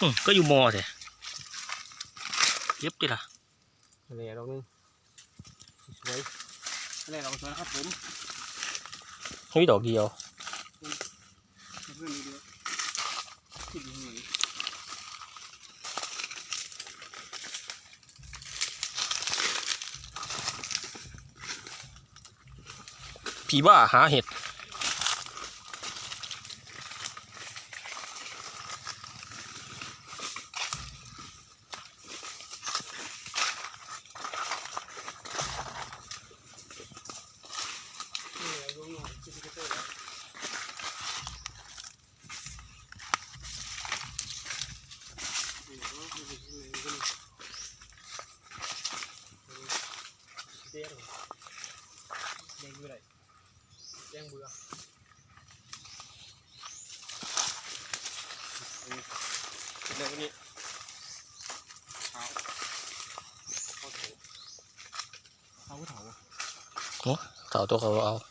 อืมก็อยู่มอสิเย็บดิล่ะอะไรดอกนึงสวยอะไรดอกสวยครับผมมีดอกเดียวเพื่อนดูดีคิดดูหน่อยผีบ้าหาเห็ด นี่อะไรดูหน่อยคิดดูเตอร์แล้วนี่เนาะนี่นี่นี่นี่ เตี้ยหรอแดงอยู่ไหนแดงเบื่อนี่เดี๋ยวนี้เท้าเข้าเถาเข้าเถา เต่าตัวเขาเอา ไ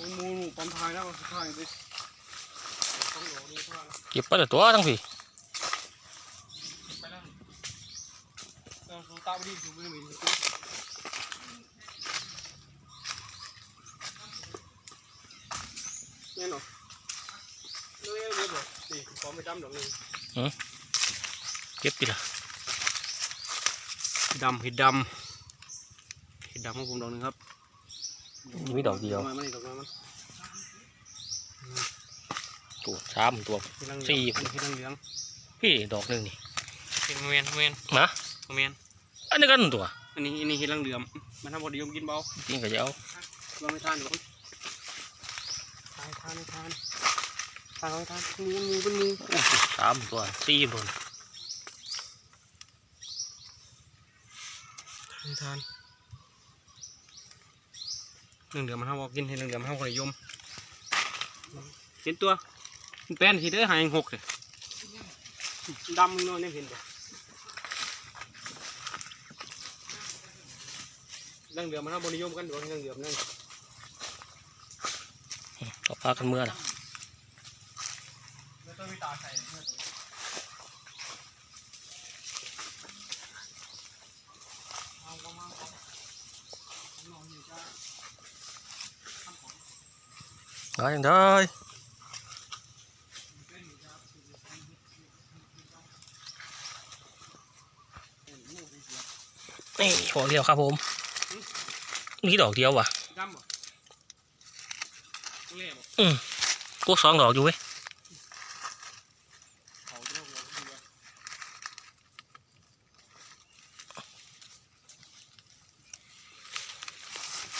ม่รู้ไม่รู้หรอกเราดีกว่าโอ้มูนูปั๊มทายแล้วทายดิต้องรอดูทายเก็บไปแต่ตัวทั้งพี่ไปแล้วเราดูตาไปดิดูไม่มีเนี่ยเนาะเรื่อยๆเลยดิพร้อมไปจำดอกนึงเก็บดิละดำเห็ดดำเห็ดดำของผมดอกนึงครับ มีดอกเดียวมันนี่ดอกน้อยมันตัวสามตัวเห็ดเหลืองสี่เห็ดเหลืองพี่ดอกหนึ่งนี่เห็ดเมียนเมียนนะเมียนอันนี้กันตัวอันนี้อันนี้เห็ดเหลืองมันทำพอดีผมกินเบาจริงก็จะเอาลองไม่ทานหรอกทานทานทานทานทานทานมูมูเป็นมูสามตัวสี่ตัวทานทาน เหลืองเหลืองมันทำบอกกินเห็ดเหลืองเหลืองมันทำคนนิยมเห็นตัวมันแป้นทีเด้อหายหกเลยดำมึงนอนเนี่ยเห็นปะเรื่องเดือมันเอาบริยมกันดวงเรื่องเดือมนั่นก็พากันเมื่อนะ แล้วต้องมีตาใส่เพื่อตัวเอาก็มาเอานอนอยู่จ้า หาอย่างได้เป็นอยู่จ้านี่ดอกเดียวครับผมนี่ดอกเดียวว่ะอืมกูสองดอกอยู่เว้ย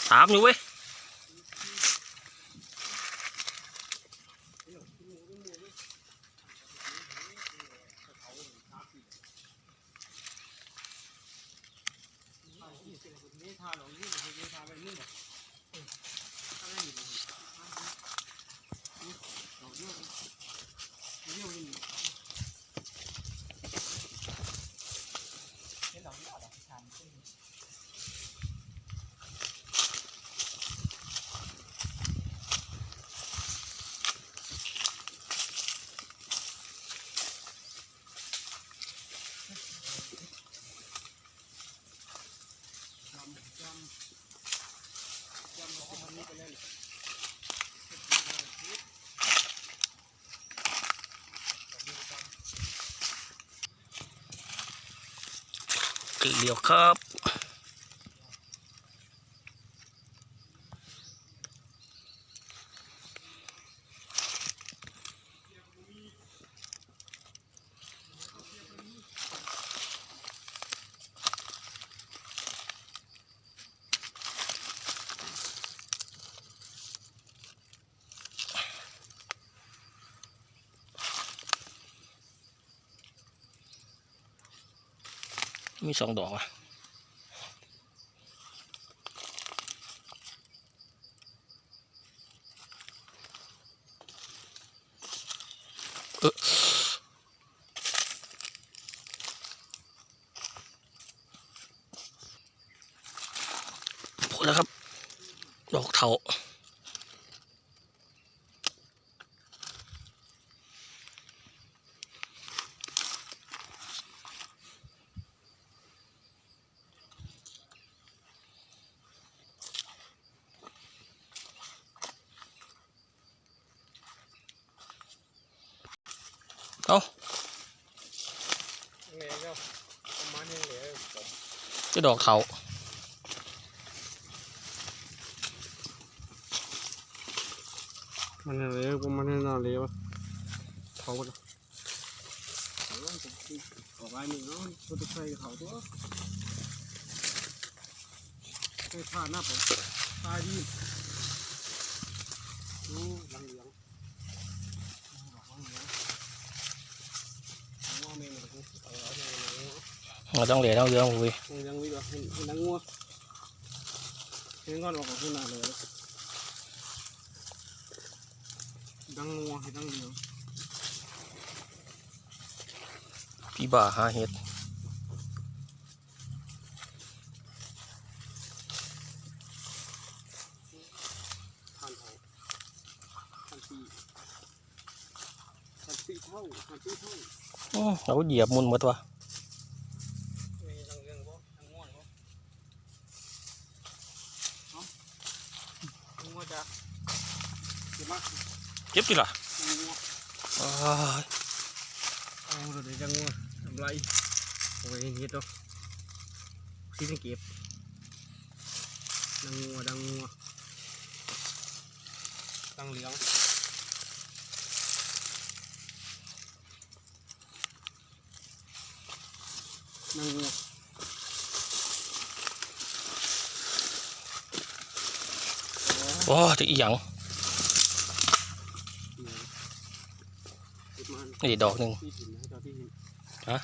สามอยู่เว้ย นี่ทาหรอกนี่มันคือทาไปนี่บ่ถ้าไม่มีบ่ดอกเยอะเยอะนี่เห็นดอกยอดดอกชามขึ้น จำจำจำบอกว่ามันนี่ไปเล่น เดียวครับ มีสองดอกอะเออแล้วครับ ดอกเถา เอาเหลวก็ประมาณนี้เหลวจะดอกเถามันเหลวประมาณนี้น่าเหลวเขาก็ออกไปหนึ่งเนาะก็จะใส่เขาตัวใส่ผ้าหน้าผมตายดีโอ้หลังเหลืองหลังเหลืองงัวเมงมันก็เอาเอาอย่างนั้นงัว เราต้องเหลียต้องเยอะคุยเลี้ยงวิดีโอเห็นเห็น เก็บดิล่ะดังงัวอ้ายเอาเดี๋ยวดังงัวทำไรโอ้ยเฮ็ดดอกซีสังเก็บดังงัวดังงัวดังเหลืองนางงัวโอ้จะอีหยัง ติดมั นนี่ดอกหนึ่งที่หินนะจอที่หินฮะ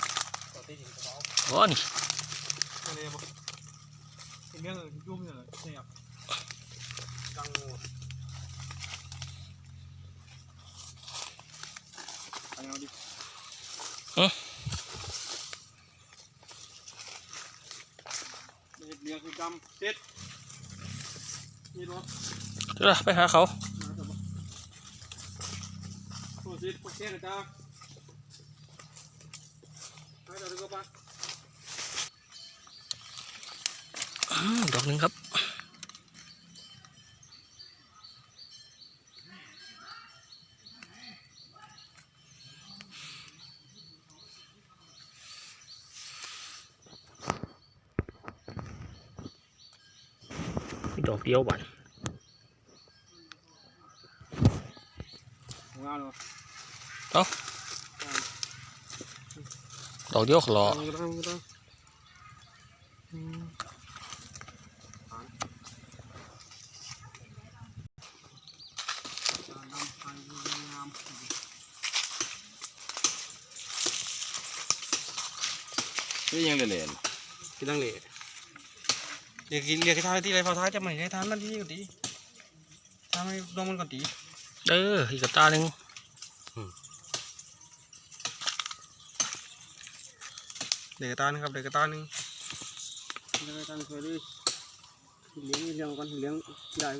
จอที่หินกระเป๋าโอ้นี่อะไรบ่เห็นเรื่องยุ่งเนี่ยเนี่ยดังงัวไปเอาดิเรียกคือดำเซ็ตนี่รถเดี๋ยวล่ะไปหาเขามาแต่บ่โอ้เซ็ตโอเคนะจ๊ะไปเดี๋ยวดูก็ไปอืมดอกหนึ่งครับมีดอกเดียวบันงานเลย ดอกเดียวขลอดังดังดังอืมผ่านตาดำไปงามนี่ยังเล่นกินดังเลยเดี๋ยวกินเดี๋ยวกินทานที่ไรพอท้ายจะไม่ให้ทานมันที่ก่อนดีทานให้ดองมันก่อนดีเอออีกกระตาหนึ่ง เด็กตาหนึงครับเด็กกระตาหนึ่งเด็กกระตาหนึ่งเคยดิเลี้ยงเลี้ยงกันเลี้ยงได้